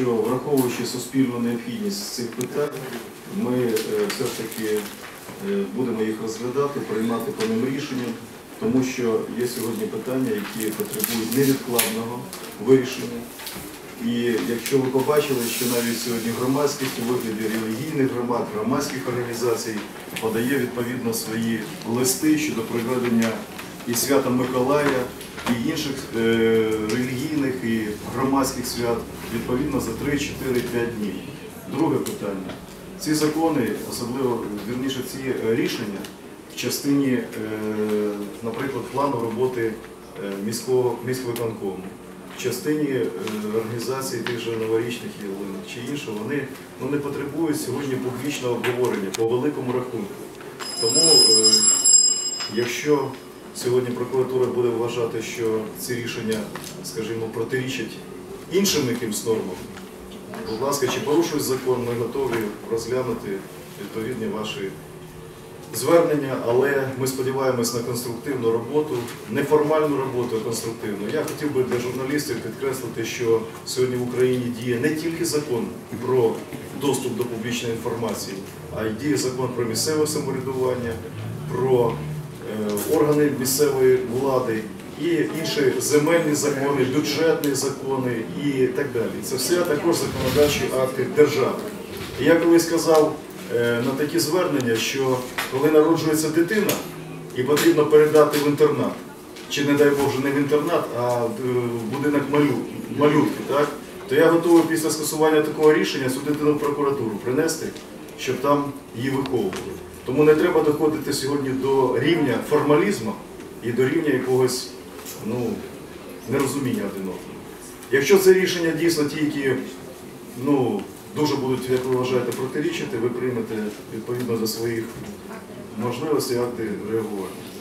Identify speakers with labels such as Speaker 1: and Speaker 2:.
Speaker 1: що враховуючи суспільну необхідність цих питань, ми е, все ж таки е, будемо їх розглядати, приймати по ним рішення, тому що є сьогодні питання, які потребують невідкладного вирішення. І якщо ви побачили, що навіть сьогодні громадськість у вигляді релігійних громад, громадських організацій подає відповідно свої листи щодо проведення і свята Миколая, і інших е, релігійних і громадських свят відповідно за 3, 4, 5 днів. Друге питання. Ці закони, особливо вірніше ці е, рішення в частині, е, наприклад, плану роботи міського міськвиконкому, в частині організації тих же новорічних ялинок чи інше, вони ну, не потребують сьогодні публічного обговорення по великому рахунку. Тому, якщо сьогодні прокуратура буде вважати, що ці рішення, скажімо, протирічать іншим якимсь нормам, будь ласка, чи порушують закон, ми готові розглянути відповідні ваші звернення, але ми сподіваємось на конструктивну роботу, не формальну роботу, а конструктивну. Я хотів би для журналістів підкреслити, що сьогодні в Україні діє не тільки закон про доступ до публічної інформації, а й діє закон про місцеве самоврядування, про органи місцевої влади. І інші земельні закони, бюджетні закони і так далі. Це все також законодавчі акти держави. Я колись сказав е, на такі звернення, що коли народжується дитина і потрібно передати в інтернат, чи не дай Боже не в інтернат, а в е, будинок малютки, так? то я готовий після скасування такого рішення цю дитину в прокуратуру принести, щоб там її виховували. Тому не треба доходити сьогодні до рівня формалізму і до рівня якогось ну, нерозуміння один одного. Якщо це рішення дійсно ті, які ну, дуже будуть, як ви вважаєте, протирічити, ви приймете відповідно за своїх можливостей акти реагування.